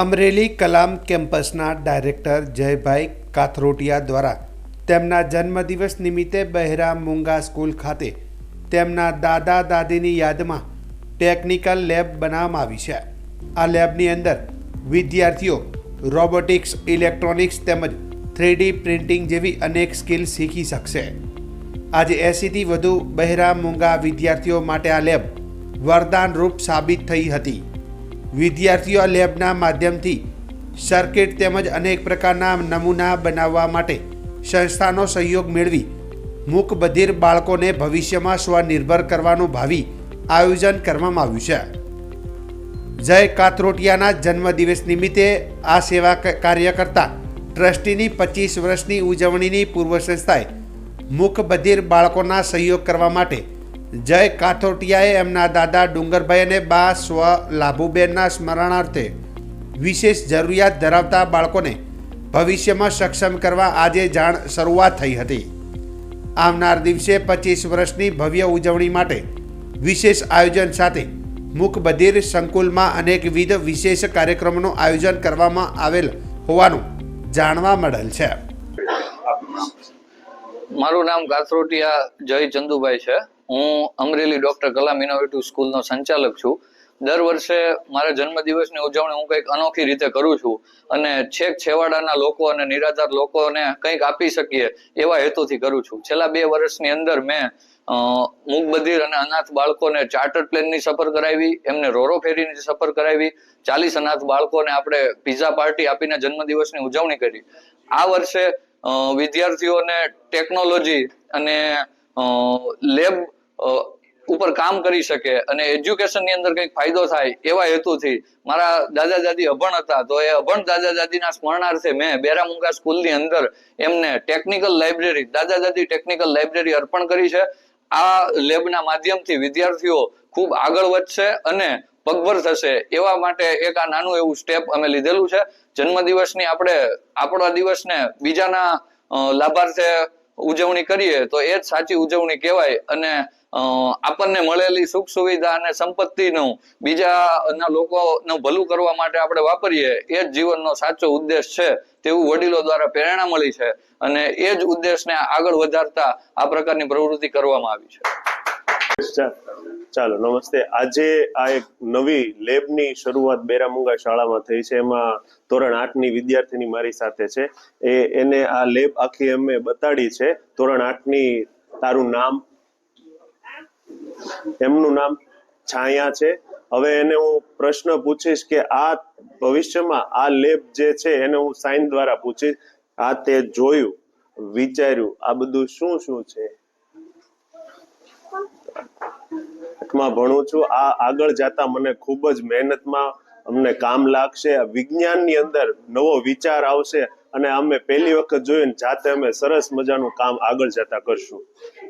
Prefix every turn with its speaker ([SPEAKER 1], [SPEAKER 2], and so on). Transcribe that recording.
[SPEAKER 1] અમરેલી કલામ કેમ્પસના ડાયરેક્ટર જયભાઈ કાથરોટિયા દ્વારા તેમના જન્મદિવસ નિમિત્તે બહેરા મુંગા સ્કૂલ ખાતે તેમના દાદા દાદીની યાદમાં ટેકનિકલ લેબ બનાવવામાં આવી છે. આ લેબની અંદર વિદ્યાર્થીઓ રોબોટિક્સ, ઇલેક્ટ્રોનિક્સ તેમજ થ્રીડી પ્રિન્ટિંગ જેવી અનેક સ્કિલ શીખી શકશે. આજે એંસીથી વધુ બહેરા મૂંગા વિદ્યાર્થીઓ માટે આ લેબ વરદાન રૂપ સાબિત થઈ હતી. વિદ્યાર્થીઓ લેબના માધ્યમથી સર્કિટ તેમજ અનેક પ્રકારના નમૂના બનાવવા માટે સંસ્થાનો સહયોગ મેળવી મૂક બાળકોને ભવિષ્યમાં સ્વનિર્ભર કરવાનું ભાવિ આયોજન કરવામાં આવ્યું છે. જય કાથરોટિયાના જન્મદિવસ નિમિત્તે આ સેવા કાર્ય કરતા ટ્રસ્ટીની પચીસ વર્ષની ઉજવણીની પૂર્વ સંસ્થાએ મૂક બાળકોના સહયોગ કરવા માટે જય કાથોટિયાએ એમના દાદા ડુંગરભાઈ અને બા સ્વ લાભુબેનના સ્મરણાર્થે વિશેષ જરૂરિયાત ધરાવતા બાળકોને ભવિષ્યમાં સક્ષમ કરવા આજે જાણ શરૂઆત થઈ હતી. આવનાર દિવસે પચીસ વર્ષની ભવ્ય ઉજવણી માટે વિશેષ આયોજન સાથે મુખબધિર સંકુલમાં અનેકવિધ વિશેષ કાર્યક્રમોનું આયોજન કરવામાં આવેલ હોવાનું જાણવા મળેલ છે.
[SPEAKER 2] મારું નામ કાથરોટિયા જય ચંદુભાઈ છે. હું અમરેલી ડોક્ટર કલામ ઇનોવેટિવ સ્કૂલનો સંચાલક છું. દર વર્ષે મારા જન્મદિવસની ઉજવણી હું કંઈક અનોખી રીતે કરું છું અને છેક છેવાડાના લોકો અને નિરાધાર લોકોને કંઈક આપી શકીએ એવા હેતુથી કરું છું. છેલ્લા બે વર્ષની અંદર મેં અ, મૂક બધિર અને અનાથ બાળકોને ચાર્ટર પ્લેનની સફર કરાવી એમને રોરો ફેરીની સફર કરાવી ચાલીસ અનાથ બાળકોને આપણે પીઝા પાર્ટી આપીને જન્મદિવસની ઉજવણી કરી. આ વર્ષે વિદ્યાર્થીઓને ટેકનોલોજી અને લેબ ઉપર કામ કરી શકે અને એજ્યુકેશનની અંદર કંઈક ફાયદો થાય એવા હેતુથી મારા દાદા દાદી અભણ હતા તો એ અભણ દાદા દાદીના સ્મરણાર્થે મેં બેરામુંગા સ્કૂલની અંદર એમને ટેકનિકલ લાઇબ્રેરી દાદા દાદી ટેકનિકલ લાઇબ્રેરી અર્પણ કરી છે. આ લેબના માધ્યમથી વિદ્યાર્થીઓ ખૂબ આગળ વધશે અને પગભર થશે એવા માટે એક આ નાનું એવું સ્ટેપ અમે લીધેલું છે. જન્મદિવસની આપણે આપણા દિવસને બીજાના લાભાર્થે ઉજવણી કરીએ તો એ જ સાચી ઉજવણી કહેવાય અને આપણને મળેલી સુખ સુવિધા અને સંપત્તિનું બીજાના લોકોનું ભલું કરવા માટે આપણે વાપરીએ, એ જ જીવનનો સાચો ઉદ્દેશ છે તેવું વડીલો દ્વારા પ્રેરણા મળી છે અને એ જ ઉદ્દેશને આગળ વધારતા આ પ્રકારની પ્રવૃત્તિ કરવામાં આવી છે.
[SPEAKER 3] ચાલો, નમસ્તે. આજે આ એક નવી લેબની શરૂઆત બેરામુંગા શાળામાં થઈ છે. એમાં ધોરણ આઠની વિદ્યાર્થીની મારી સાથે છે. એ, એને આ લેબ આખી અમે બતાડી છે. ધોરણ આઠની તારું નામ એમનું નામ છાયા છે. હવે એને હું પ્રશ્ન પૂછીશ કે આ ભવિષ્યમાં આ લેબ જે છે એને હું સાઇન દ્વારા પૂછીશ. આ તે જોયું, વિચાર્યું, આ બધું શું શું છે? માં ભણું છું. આ આગળ જતા મને ખૂબ જ મહેનતમાં અમને કામ લાગશે. વિજ્ઞાનની અંદર નવો વિચાર આવશે અને અમે પહેલી વખત જોયું જાતે અમે સરસ મજાનું કામ આગળ જતા કરશું.